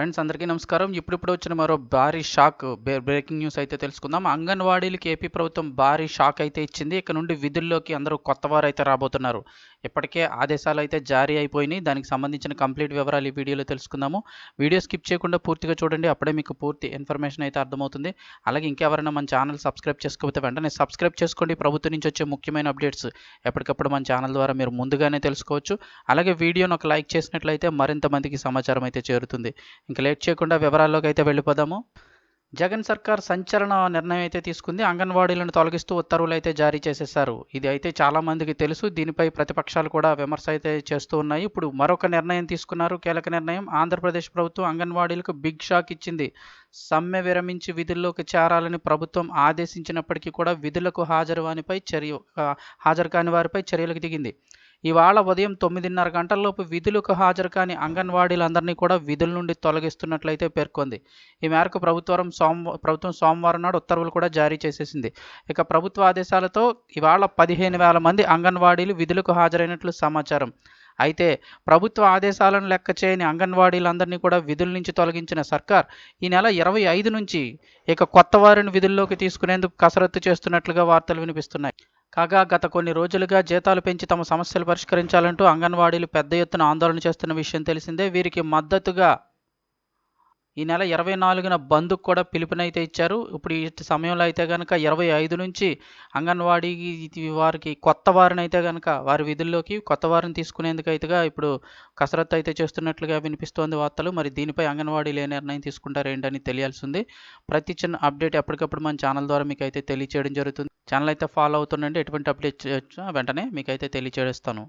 Friends అందరికీ నమస్కారం. ఇప్పుడిప్పుడు వచ్చిన మరో భారీ షాక్ బ్రేకింగ్ న్యూస్ అయితే తెలుసుకుందాం. అంగన్వాడీలకి ఏపీ ప్రభుత్వం భారీ షాక్ అయితే ఇచ్చింది. ఇక నుండి విధుల్లోకి అందరూ కొత్త వారు అయితే రాబోతున్నారు. ఇప్పటికే ఆదేశాలు అయితే జారీ అయిపోయినాయి. దానికి సంబంధించిన కంప్లీట్ వివరాలు ఈ వీడియోలో తెలుసుకుందాము. వీడియో స్కిప్ చేయకుండా పూర్తిగా చూడండి. అప్పుడే మీకు పూర్తి ఇన్ఫర్మేషన్ అయితే అర్థమవుతుంది. అలాగే ఇంకెవరైనా మన ఛానల్ సబ్స్క్రైబ్ చేసుకోకపోతే వెంటనే సబ్స్క్రైబ్ చేసుకోండి. ప్రభుత్వం నుంచి వచ్చే ముఖ్యమైన అప్డేట్స్ ఎప్పటికప్పుడు మన ఛానల్ ద్వారా మీరు ముందుగానే తెలుసుకోవచ్చు. అలాగే వీడియోను ఒక లైక్ చేసినట్లయితే మరింత మందికి సమాచారం అయితే చేరుతుంది. ఇంకా లేట్ చేయకుండా వివరాల్లోకి అయితే వెళ్ళిపోదాము. జగన్ సర్కార్ సంచలన నిర్ణయం అయితే తీసుకుంది. అంగన్వాడీలను తొలగిస్తూ ఉత్తర్వులు అయితే జారీ చేసేశారు. ఇది అయితే చాలా మందికి తెలుసు. దీనిపై ప్రతిపక్షాలు కూడా విమర్శ అయితే చేస్తూ ఉన్నాయి. ఇప్పుడు మరొక నిర్ణయం తీసుకున్నారు. కీలక నిర్ణయం ఆంధ్రప్రదేశ్ ప్రభుత్వం అంగన్వాడీలకు బిగ్ షాక్ ఇచ్చింది. సమ్మె విరమించి విధుల్లోకి చేరాలని ప్రభుత్వం ఆదేశించినప్పటికీ కూడా విధులకు హాజరు వానిపై చర్య హాజరు కాని వారిపై చర్యలకు దిగింది. ఇవాళ ఉదయం తొమ్మిదిన్నర గంటలలోపు విధులకు హాజరు కాని అంగన్వాడీలందరినీ కూడా విధుల నుండి తొలగిస్తున్నట్లయితే పేర్కొంది. ఈ మేరకు ప్రభుత్వం సోమ ప్రభుత్వం సోమవారం నాడు ఉత్తర్వులు కూడా జారీ చేసేసింది. ఇక ప్రభుత్వ ఆదేశాలతో ఇవాళ పదిహేను వేల మంది అంగన్వాడీలు విధులకు హాజరైనట్లు సమాచారం. అయితే ప్రభుత్వ ఆదేశాలను లెక్క చేయని అంగన్వాడీలందరినీ కూడా విధుల నుంచి తొలగించిన సర్కార్ ఈ నెల ఇరవై ఐదు నుంచి ఇక కొత్త వారిని విధుల్లోకి తీసుకునేందుకు కసరత్తు చేస్తున్నట్లుగా వార్తలు వినిపిస్తున్నాయి. కాగా గత కొన్ని రోజులుగా జీతాలు పెంచి తమ సమస్యలు పరిష్కరించాలంటూ అంగన్వాడీలు పెద్ద ఎత్తున ఆందోళన చేస్తున్న విషయం తెలిసిందే. వీరికి మద్దతుగా ఈ నెల ఇరవై నాలుగున బంద్కు కూడా పిలుపునైతే ఇచ్చారు. ఇప్పుడు ఈ సమయంలో అయితే కనుక ఇరవై ఐదు నుంచి అంగన్వాడీ వారికి కొత్త వారిని అయితే కనుక వారి విధుల్లోకి కొత్త వారిని తీసుకునేందుకు అయితేగా ఇప్పుడు కసరత్తు అయితే చేస్తున్నట్లుగా వినిపిస్తోంది వార్తలు. మరి దీనిపై అంగన్వాడీలు ఏ నిర్ణయం తీసుకుంటారు ఏంటని తెలియాల్సి ఉంది ప్రతి చిన్న అప్డేట్ ఎప్పటికప్పుడు మన ఛానల్ ద్వారా మీకు అయితే తెలియచేయడం జరుగుతుంది. ఛానల్ అయితే ఫాలో అవుతుండండి. ఎటువంటి అప్డేట్ వెంటనే మీకు అయితే తెలియచేస్తాను.